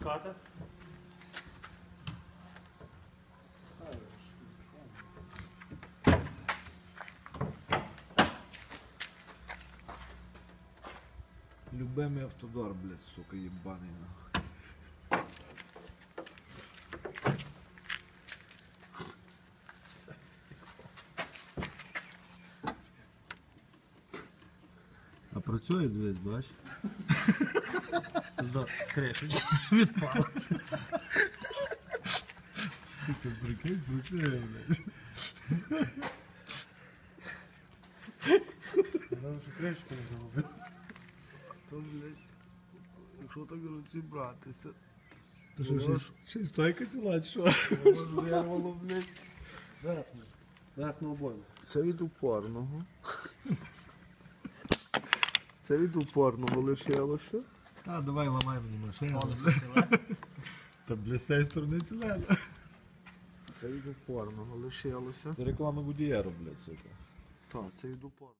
Пускати? Любимий автодор, блядь, сука, єбаний нахуй. Працює, дивись, бач? До кришечки. Сука, прикинь, працює, блядь. Нам що кришку не загубив. То, блядь, якщо так розібратися, То що, ще, ще й стойка ціла, чи що? вирвало, блядь. Верхню. Верхню обойму. Це від упорного. Це від упорного лишилося. А, давай ламай мені машину. Ціле. Та, бля, з цієї сторони ціла. Це від упорного лишилося. Це реклама Гудієру, блядь, сука. Так, це від упорного.